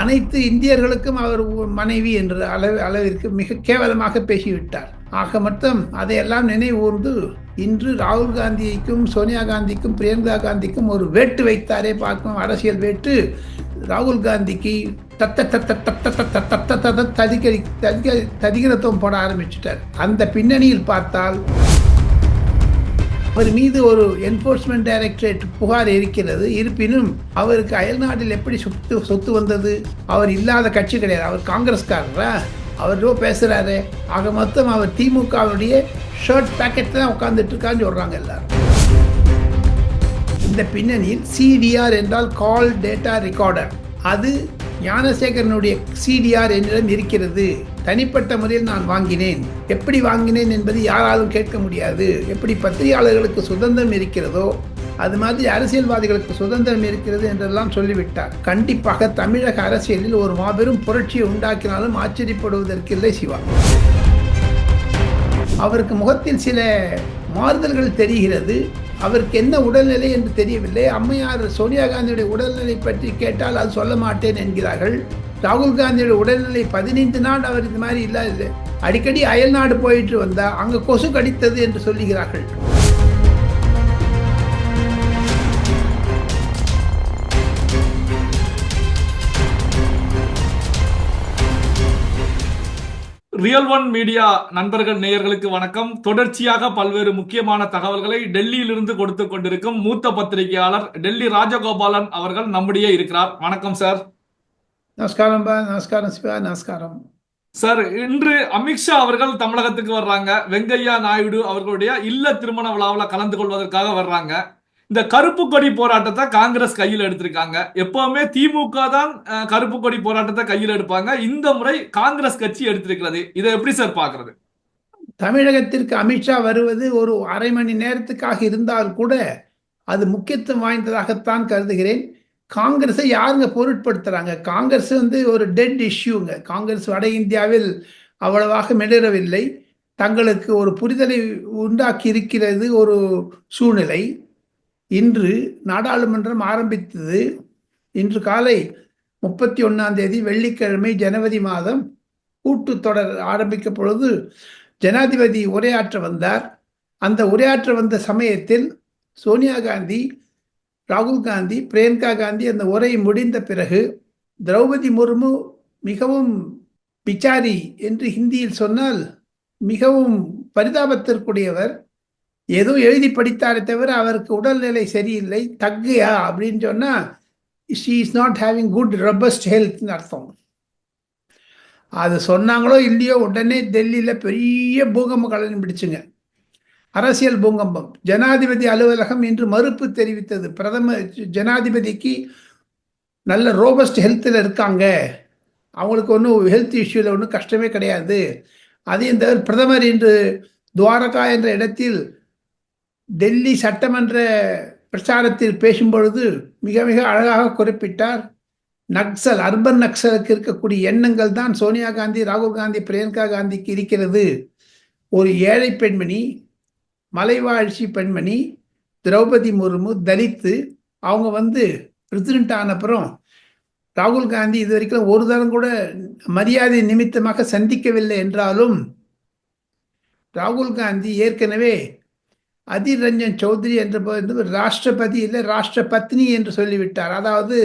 அனைத்து இந்தியர்களுக்கும் அவர் மனைவி என்ற அளவு அளவிற்கு மிக கேவலமாக பேசிவிட்டார். ஆக மொத்தம் அதையெல்லாம் நினைவூர்ந்து இன்று ராகுல் காந்திக்கும் சோனியா காந்திக்கும் பிரியங்கா காந்திக்கும் ஒரு வேட்டு வைத்தாரே பார்க்கும் அரசியல் வேட்டு ராகுல் காந்திக்கு தத்த தத்த தத்த தத்த தத்த தத்த ததிகரி ததிக ததிகரத்துவம் போட ஆரம்பிச்சிட்டார். அந்த பின்னணியில் பார்த்தால் அவர் மீது ஒரு என்போர்ஸ்மெண்ட் டைரக்டரேட் புகார் இருக்கிறது. இருப்பினும் அவருக்கு அயல்நாட்டில் எப்படி சொத்து சொத்து வந்தது? அவர் இல்லாத கட்சி கிடையாது. அவர் காங்கிரஸ்காரரா? அவர் ஏதோ பேசுகிறாரு ஆக மொத்தம் அவர் திமுகவுடைய ஷர்ட் பேக்கெட் தான் உட்காந்துட்டு இருக்கான்னு சொல்கிறாங்க எல்லாரும். இந்த பின்னணியில் சிடிஆர் என்றால் கால் டேட்டா ரெக்கார்டர் அது ஞானசேகரனுடைய சிடிஆர் என்னிடம் இருக்கிறது. தனிப்பட்ட முறையில் நான் வாங்கினேன். எப்படி வாங்கினேன் என்பது யாராலும் கேட்க முடியாது. எப்படி பத்திரிகையாளர்களுக்கு சுதந்திரம் இருக்கிறதோ அது மாதிரி அரசியல்வாதிகளுக்கு சுதந்திரம் இருக்கிறது என்றெல்லாம் சொல்லிவிட்டார். கண்டிப்பாக தமிழக அரசியலில் ஒரு மாபெரும் புரட்சியை உண்டாக்கினாலும் ஆச்சரியப்படுவதற்கு இல்லை சிவா. அவருக்கு முகத்தில் சில மாறுதல்கள் தெரிகிறது. அவருக்கு என்ன உடல்நிலை என்று தெரியவில்லை. அம்மையார் சோனியா காந்தியுடைய உடல்நிலை பற்றி கேட்டால் அது சொல்ல மாட்டேன் என்கிறார்கள். ராகுல் காந்தியுடைய உடல்நிலை பதினைந்து நாள் அவர் இது மாதிரி இல்லாது. அடிக்கடி அயல்நாடு போயிட்டு வந்தால் அங்கே கொசு கடித்தது என்று சொல்லுகிறார்கள். ரியல் ஒன் மீடியா நண்பர்கள் நேயர்களுக்கு வணக்கம். தொடர்ச்சியாக பல்வேறு முக்கியமான தகவல்களை டெல்லியிலிருந்து கொடுத்து கொண்டிருக்கும் மூத்த பத்திரிகையாளர் டெல்லி ராஜகோபாலன் அவர்கள் நம்முடைய இருக்கிறார். வணக்கம் சார். நமஸ்காரம் நமஸ்காரம் சிவா. நமஸ்காரம். சார் இன்று அமித்ஷா அவர்கள் தமிழகத்துக்கு வர்றாங்க. வெங்கையா நாயுடு அவர்களுடைய இல்ல திருமண விழாவில் கலந்து கொள்வதற்காக வர்றாங்க. இந்த கருப்பு கொடி போராட்டத்தை காங்கிரஸ் கையில் எடுத்திருக்காங்க. எப்பவுமே திமுக தான் கருப்பு கொடி போராட்டத்தை கையில் எடுப்பாங்க. இந்த முறை காங்கிரஸ் கட்சி எடுத்திருக்கிறது. இதை எப்படி சார் பாக்குறது தமிழகத்திற்கு அமித்ஷா வருவது ஒரு அரை மணி நேரத்துக்காக இருந்தால் கூட அது முக்கியத்துவம் வாய்ந்ததாகத்தான் கருதுகிறேன். காங்கிரஸை யாருங்க பொருட்படுத்துறாங்க? காங்கிரஸ் வந்து ஒரு டெட் இஷ்யூங்க காங்கிரஸ் வட இந்தியாவில் அவ்வளவாக மிளறவில்லை தங்களுக்கு ஒரு புரிதலை உண்டாக்கி இருக்கிறது ஒரு சூழ்நிலை. இன்று நாடாளுமன்றம் ஆரம்பித்தது. இன்று காலை முப்பத்தி ஒன்றாம் தேதி வெள்ளிக்கிழமை ஜனவரி மாதம் கூட்டுத்தொடர் ஆரம்பிக்க பொழுது ஜனாதிபதி உரையாற்ற வந்தார். அந்த உரையாற்ற வந்த சமயத்தில் சோனியா காந்தி ராகுல் காந்தி பிரியங்கா காந்தி அந்த உரை முடிந்த பிறகு திரௌபதி முர்மு மிகவும் பிச்சாரி என்று ஹிந்தியில் சொன்னால் மிகவும் பரிதாபத்திற்குரியவர். ஏதோ எழுதி படித்தாரே தவிர அவருக்கு உடல்நிலை சரியில்லை தக்கையா அப்படின்னு சொன்னால் she is not having good robust ஹெல்த்னு அர்த்தம். அது சொன்னாங்களோ இல்லையோ உடனே டெல்லியில் பெரிய பூகம்பம் கலனி பிடிச்சுங்க. அரசியல் பூகம்பம். ஜனாதிபதி அலுவலகம் இன்று மறுப்பு தெரிவித்தது. பிரதமர் ஜனாதிபதிக்கு நல்ல ரோபஸ்ட் ஹெல்த்தில் இருக்காங்க. அவங்களுக்கு ஒன்றும் ஹெல்த் இஷ்யூவில் ஒன்றும் கஷ்டமே கிடையாது. அதையும் தவிர பிரதமர் இன்று துவாரகா என்ற இடத்தில் டெல்லி சட்டமன்ற பிரச்சாரத்தில் பேசும்பொழுது மிக மிக அழகாக குறிப்பிட்டார். நக்சல் அர்பன் நக்சலுக்கு இருக்கக்கூடிய எண்ணங்கள் தான் சோனியா காந்தி ராகுல் காந்தி பிரியங்கா காந்திக்கு இருக்கிறது. ஒரு ஏழை பெண்மணி மலைவாழ்ச்சி பெண்மணி திரௌபதி முர்மு தலித்து அவங்க வந்து பிரசிடென்ட் ஆனப்புறம் ராகுல் காந்தி இது வரைக்கும் ஒரு தரம் கூட மரியாதை நிமித்தமாக சந்திக்கவில்லை என்றாலும் ராகுல் காந்தி ஏற்கனவே அதிர் ரஞ்சன் சௌத்ரி என்ற ராஷ்டிரபதி இல்லை ராஷ்டிர பத்னி என்று சொல்லிவிட்டார். அதாவது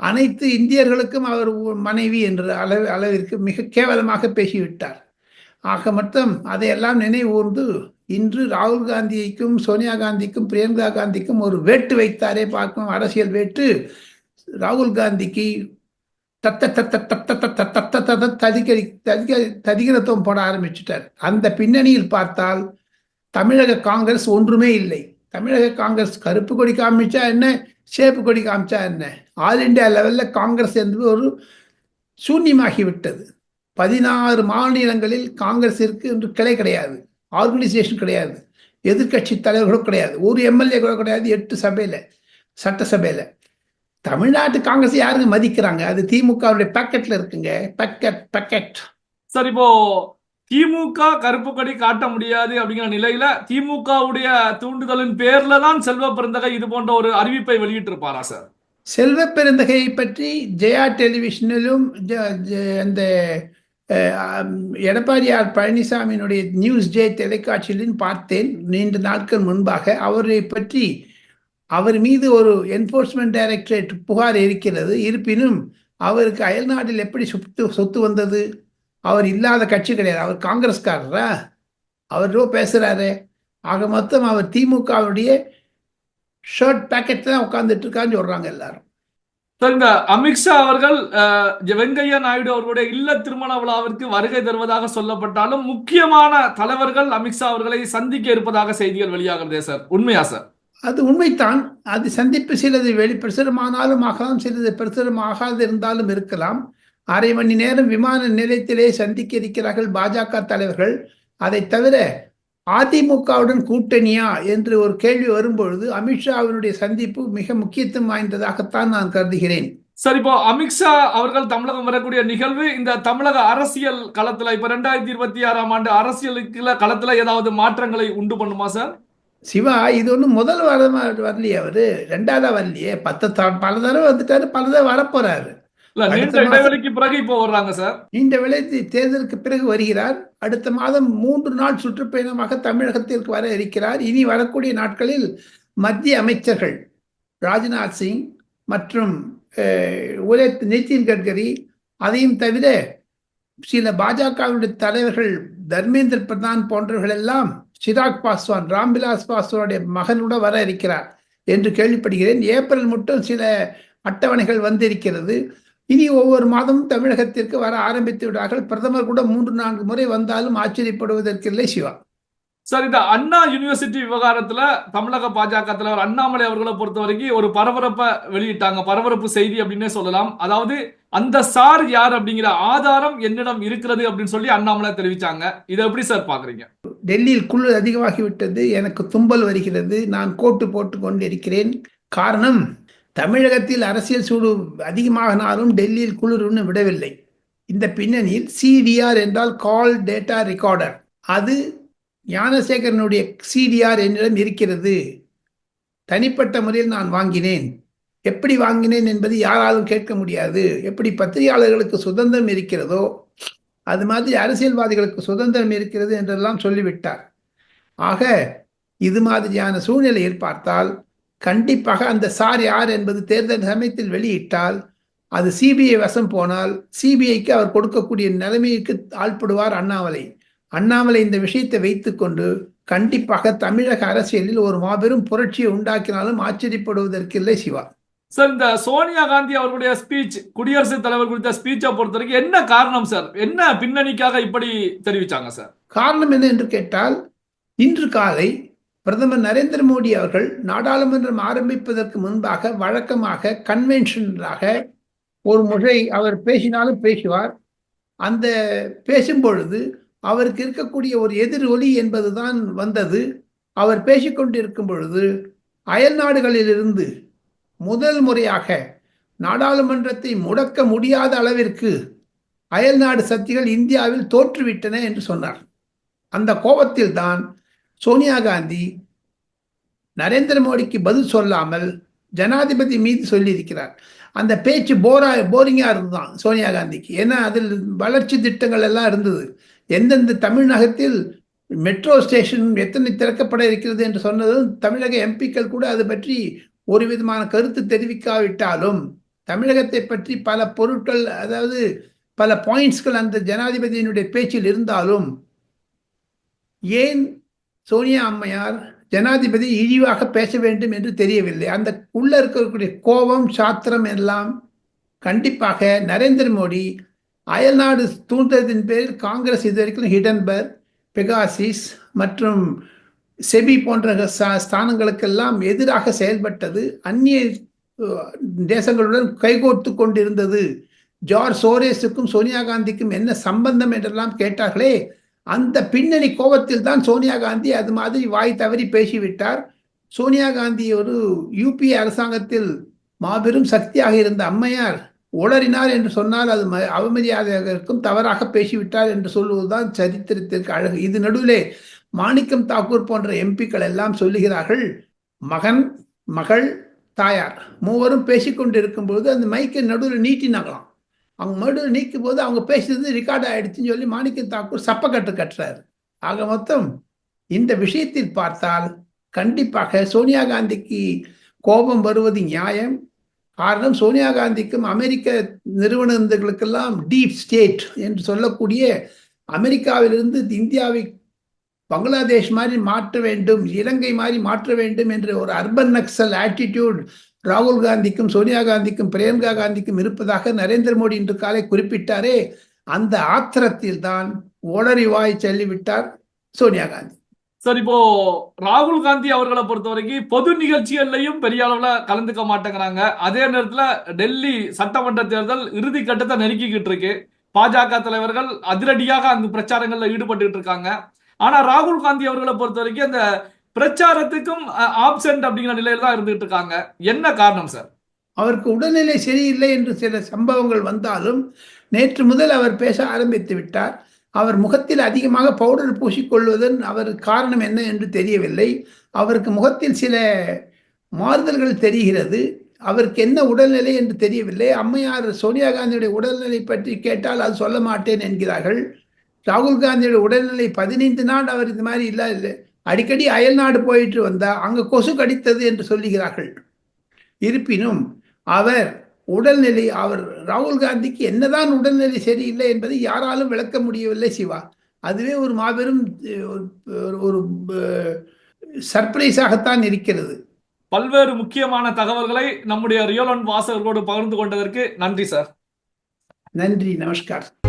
அனைத்து இந்தியர்களுக்கும் அவர் மனைவி என்ற அளவு அளவிற்கு மிக கேவலமாக பேசிவிட்டார். ஆக மொத்தம் அதையெல்லாம் நினைவூர்ந்து இன்று ராகுல் காந்திக்கும் சோனியா காந்திக்கும் பிரியங்கா காந்திக்கும் ஒரு வேட்டு வைத்தாரே பார்க்கும் அரசியல் வேட்டு ராகுல் காந்திக்கு தத்த தத்த தத்த தத்த தத்த தத்த ததிகரி ததிக ததிகரத்துவம் போட ஆரம்பிச்சிட்டார். அந்த பின்னணியில் பார்த்தால் தமிழக காங்கிரஸ் ஒன்றுமே இல்லை. தமிழக காங்கிரஸ் கருப்பு கொடி காமிச்சா என்ன? சேப்பு கொடி காமிச்சா என்ன? ஆல் இண்டியா லெவலில் காங்கிரஸ் என்பது ஒரு சூன்யமாகிவிட்டது. பதினாறு மாநிலங்களில் காங்கிரஸிற்கு இன்று கிளை கிடையாது. ஆர்கனைசேஷன் கிடையாது. எதிர்கட்சி தலைவர்களும் கிடையாது. ஒரு எம்எல்ஏ கூட கிடையாது எட்டு சபையில் சட்டசபையில். தமிழ்நாட்டு காங்கிரஸ் யாருங்க மதிக்கிறாங்க? அது திமுகவுடைய பேக்கெட்ல இருக்குங்க. பேக்கெட் பேக்கெட் சார் இப்போ திமுக கருப்பு கொடி காட்ட முடியாது அப்படிங்கிற நிலையில திமுகவுடைய தூண்டுதலின் பேர்ல தான் செல்வ பெருந்தகை இது போன்ற ஒரு அறிவிப்பை வெளியிட்டிருப்பாரா சார்? செல்வ பெருந்தகையை பற்றி ஜெயா டெலிவிஷனிலும் அந்த எடப்பாடியார் பழனிசாமியினுடைய நியூஸ் ஜே தொலைக்காட்சியிலும் பார்த்தேன் நீண்ட நாட்கள் முன்பாக. அவரை பற்றி அவர் மீது ஒரு என்போர்ஸ்மெண்ட் டைரக்டரேட் புகார் இருக்கிறது. இருப்பினும் அவருக்கு அயல்நாட்டில் எப்படி சொத்து சொத்து வந்தது? அவர் இல்லாத கட்சி கிடையாது. அவர் காங்கிரஸ்காரரா? அவர் ஏதோ பேசுறாரு. ஆக மொத்தம் அவர் திமுகவுடைய ஷர்ட் பேக்கெட் தான் உட்கார்ந்துட்டு இருக்கான்னு சொல்றாங்க எல்லாரும். இந்த அமித்ஷா அவர்கள் வெங்கையா நாயுடு அவர்களுடைய இல்ல திருமண விழாவிற்கு வருகை தருவதாக சொல்லப்பட்டாலும் முக்கியமான தலைவர்கள் அமித்ஷா அவர்களை சந்திக்க இருப்பதாக செய்திகள் வெளியாகிறதே சார். உண்மையா சார்? அது உண்மைத்தான் அது சந்திப்பு சிலது வெளி பிரசுரமானாலும் ஆகலாம் சிலது பிரசுரம் ஆகாது இருந்தாலும் இருக்கலாம். அரை மணி நேரம் விமான நிலையத்திலே சந்திக்க இருக்கிறார்கள் பாஜக தலைவர்கள். அதை தவிர அதிமுகவுடன் கூட்டணியா என்று ஒரு கேள்வி வரும்பொழுது அமித்ஷாவினுடைய சந்திப்பு மிக முக்கியத்துவம் வாய்ந்ததாகத்தான் நான் கருதுகிறேன். சார் இப்போ அமித்ஷா அவர்கள் தமிழகம் வரக்கூடிய நிகழ்வு இந்த தமிழக அரசியல் களத்துல இப்ப ரெண்டாயிரத்தி இருபத்தி ஆறாம் ஆண்டு அரசியலுக்குள்ள களத்துல ஏதாவது மாற்றங்களை உண்டு பண்ணுமா சார்? சிவா இது ஒன்றும் முதல் வாரமா வரலையே அவரு. ரெண்டாவதா வரலையே. பத்து பல தடவை வந்துட்டாரு பல தடவை வரப்போறாரு. இல்ல அடுத்த நீண்ட மாசம். இடைவெளிக்கு பிறகு இப்போ வர்றாங்க சார். நீண்ட விலை தேர்தலுக்கு பிறகு வருகிறார். அடுத்த மாதம் மூன்று நாள் சுற்றுப்பயணமாக தமிழகத்திற்கு வர இருக்கிறார். இனி வரக்கூடிய நாட்களில் மத்திய அமைச்சர்கள் ராஜ்நாத் சிங் மற்றும் ஒரே நிதின் கட்கரி அதையும் தவிர சில பாஜகவுடைய தலைவர்கள் தர்மேந்திர பிரதான் போன்றவர்கள் எல்லாம் சிராக் பாஸ்வான் ராம்விலாஸ் பாஸ்வானுடைய மகனோட வர இருக்கிறார் என்று கேள்விப்படுகிறேன். ஏப்ரல் மட்டும் சில அட்டவணைகள் வந்திருக்கிறது. இனி ஒவ்வொரு மாதமும் தமிழகத்திற்கு வர ஆரம்பித்து விடார்கள் பிரதமர் கூட மூன்று நான்கு முறை வந்தாலும் ஆச்சரியப்படுவதற்கில்லை சிவா. சார் இந்த அண்ணா யூனிவர்சிட்டி விவகாரத்துல தமிழக பாஜக தலைவர் அண்ணாமலை அவர்களை பொறுத்த வரைக்கும் ஒரு பரபரப்பை வெளியிட்டாங்க. பரபரப்பு செய்தி அப்படின்னே சொல்லலாம். அதாவது அந்த சார் யார் அப்படிங்கிற ஆதாரம் என்னிடம் இருக்கிறது அப்படின்னு சொல்லி அண்ணாமலை தெரிவிச்சாங்க. இதை எப்படி சார் பாக்குறீங்க டெல்லியில் குளிர் அதிகமாகிவிட்டது. எனக்கு தும்பல் வருகிறது. நான் கோட்டு போட்டு கொண்டிருக்கிறேன். காரணம் தமிழகத்தில் அரசியல் சூடு அதிகமாகினாலும் டெல்லியில் குளிர்னு விடவில்லை. இந்த பின்னணியில் சிடிஆர் என்றால் கால் டேட்டா ரெக்கார்டர். அது ஞானசேகரனுடைய சிடிஆர் என்னிடம் இருக்கிறது. தனிப்பட்ட முறையில் நான் வாங்கினேன். எப்படி வாங்கினேன் என்பது யாராலும் கேட்க முடியாது. எப்படி பத்திரிகையாளர்களுக்கு சுதந்திரம் இருக்கிறதோ அது மாதிரி அரசியல்வாதிகளுக்கு சுதந்திரம் இருக்கிறது என்றெல்லாம் சொல்லிவிட்டார். ஆக இது மாதிரியான சூழ்நிலையில் பார்த்தால் கண்டிப்பாக அந்த சார் யார் என்பது தேர்தல் சமயத்தில் வெளியிட்டால் அது சிபிஐ வசம் போனால் சிபிஐக்கு அவர் கொடுக்கக்கூடிய நிலைமைக்கு ஆள்படுவார் அண்ணாமலை. அண்ணாமலை இந்த விஷயத்தை வைத்துக்கொண்டு கண்டிப்பாக தமிழக அரசியலில் ஒரு மாபெரும் புரட்சியை உண்டாக்கினாலும் ஆச்சரியப்படுவதற்கில்லை சிவா. சார் இந்த சோனியா காந்தி அவர்களுடைய ஸ்பீச் குடியரசுத் தலைவர் குறித்த ஸ்பீச்சை பொறுத்த வரைக்கும் என்ன காரணம் சார்? என்ன பின்னணிக்காக இப்படி தெரிவிச்சாங்க சார்? காரணம் என்ன என்று கேட்டால் இன்று காலை பிரதமர் நரேந்திர மோடி அவர்கள் நாடாளுமன்றம் ஆரம்பிப்பதற்கு முன்பாக வழக்கமாக கன்வென்ஷனாக ஒரு முறை அவர் பேசினாலும் பேசுவார். அந்த பேசும் பொழுது அவருக்கு இருக்கக்கூடிய ஒரு எதிர் ஒலி என்பதுதான் வந்தது. அவர் பேசிக்கொண்டிருக்கும் பொழுது அயல் நாடுகளிலிருந்து முதல் முறையாக நாடாளுமன்றத்தை முடக்க முடியாத அளவிற்கு அயல்நாடு சக்திகள் இந்தியாவில் தோற்றுவிட்டன என்று சொன்னார். அந்த கோபத்தில் தான் சோனியா காந்தி நரேந்திர மோடிக்கு பதில் சொல்லாமல் ஜனாதிபதி மீது சொல்லியிருக்கிறார். அந்த பேச்சு போரா போரிங்காக இருந்தான் சோனியா காந்திக்கு. ஏன்னா அதில் வளர்ச்சி திட்டங்கள் எல்லாம் இருந்தது. எந்தெந்த தமிழகத்தில் மெட்ரோ ஸ்டேஷன் எத்தனை திறக்கப்பட இருக்கிறது என்று சொன்னதும் தமிழக எம்பிக்கள் கூட அது பற்றி ஒரு விதமான கருத்து தெரிவிக்காவிட்டாலும் தமிழகத்தை பற்றி பல பொருட்கள் அதாவது பல பாயிண்ட்ஸ்கள் அந்த ஜனாதிபதியினுடைய பேச்சில் இருந்தாலும் ஏன் சோனியா அம்மையார் ஜனாதிபதி இழிவாக பேச வேண்டும் என்று தெரியவில்லை. அந்த உள்ள இருக்கக்கூடிய கோபம் சாத்திரம் எல்லாம் கண்டிப்பாக நரேந்திர மோடி அயல்நாடு தூண்டுதலின் பேரில் காங்கிரஸ் இதுவரைக்கும் ஹிடன்பர்க் பெகாசிஸ் மற்றும் செபி போன்ற ஸ்தானங்களுக்கெல்லாம் எதிராக செயல்பட்டது. அந்நிய தேசங்களுடன் கைகோர்த்து கொண்டிருந்தது. ஜார்ஜ் சோரேஸுக்கும் சோனியா காந்திக்கும் என்ன சம்பந்தம் என்றெல்லாம் கேட்டார்களே? அந்த பின்னணி கோபத்தில் தான் சோனியா காந்தி அது மாதிரி வாய் தவறி பேசிவிட்டார். சோனியா காந்தி ஒரு யூபிஏ அரசாங்கத்தில் மாபெரும் சக்தியாக இருந்த அம்மையார் உளறினார் என்று சொன்னால் அது ம- அவமரியாதையாக இருக்கும் தவறாக பேசிவிட்டார் என்று சொல்லுவதுதான் சரித்திரத்திற்கு அழகு. இது நடுவிலே மாணிக்கம் தாக்கூர் போன்ற எம்பிக்கள் எல்லாம் சொல்லுகிறார்கள் மகன் மகள் தாயார் மூவரும் பேசிக்கொண்டிருக்கும் பொழுது அந்த மைக்கை நடுவில் நீட்டினாங்களாம். அவங்க மறுபடியும் நீக்கும் போது அவங்க பேசுறது ரெக்கார்ட் ஆயிடுச்சுன்னு சொல்லி மாணிக்க தாக்கூர் சப்பக்கட்டு கட்டுறாரு. ஆக மொத்தம் இந்த விஷயத்தில் பார்த்தால் கண்டிப்பாக சோனியா காந்திக்கு கோபம் வருவது நியாயம். காரணம் சோனியா காந்திக்கும் அமெரிக்க நிறுவனங்களுக்கெல்லாம் டீப் ஸ்டேட் என்று சொல்லக்கூடிய அமெரிக்காவிலிருந்து இந்தியாவை பங்களாதேஷ் மாதிரி மாற்ற வேண்டும் இலங்கை மாதிரி மாற்ற வேண்டும் என்ற ஒரு அர்பன் நக்சல் ஆட்டிடியூட் ராகுல் காந்திக்கும் சோனியா காந்திக்கும் பிரியங்கா காந்திக்கும் இருப்பதாக நரேந்திர மோடி இன்று காலை குறிப்பிட்டாரே அந்த ஆத்திரத்தில் தான் ஓடரி வாய் சோனியா காந்தி. சார் இப்போ ராகுல் காந்தி அவர்களை பொறுத்த வரைக்கும் பொது நிகழ்ச்சிகள்லையும் பெரிய அளவுல கலந்துக்க மாட்டேங்கிறாங்க. அதே நேரத்துல டெல்லி சட்டமன்ற தேர்தல் இறுதி கட்டத்தை நெருக்கிக்கிட்டு இருக்கு. பாஜக தலைவர்கள் அதிரடியாக அந்த பிரச்சாரங்கள்ல ஈடுபட்டு இருக்காங்க. ஆனா ராகுல் காந்தி அவர்களை பொறுத்த வரைக்கும் அந்த பிரச்சாரத்துக்கும் ஆப்சென்ட் அப்படிங்கிற நிலையில தான் இருந்துட்டு இருக்காங்க. என்ன காரணம் சார் அவருக்கு உடல்நிலை சரியில்லை என்று சில சம்பவங்கள் வந்தாலும் நேற்று முதல் அவர் பேச ஆரம்பித்து விட்டார். அவர் முகத்தில் அதிகமாக பவுடர் பூசிக்கொள்வதன் அவர் காரணம் என்ன என்று தெரியவில்லை. அவருக்கு முகத்தில் சில மாறுதல்கள் தெரிகிறது. அவருக்கு என்ன உடல்நிலை என்று தெரியவில்லை. அம்மையார் சோனியா காந்தியுடைய உடல்நிலை பற்றி கேட்டால் அது சொல்ல மாட்டேன் என்கிறார்கள். ராகுல் காந்தியுடைய உடல்நிலை பதினைந்து நாள் அவர் இந்த மாதிரி இல்லை அடிக்கடி அயல் நாடு போயிட்டு வந்தா அங்க கொசு கடித்தது என்று சொல்லுகிறார்கள். இருப்பினும் அவர் உடல்நிலை அவர் ராகுல் காந்திக்கு என்னதான் உடல்நிலை சரியில்லை என்பதை யாராலும் விளக்க முடியவில்லை சிவா. அதுவே ஒரு மாபெரும் ஒரு- ஒரு சர்ப்ரைஸாகத்தான் இருக்கிறது. பல்வேறு முக்கியமான தகவல்களை நம்முடைய ரியோலன் வாசகர்களோடு பகிர்ந்து கொண்டதற்கு நன்றி சார். நன்றி நமஸ்கார்.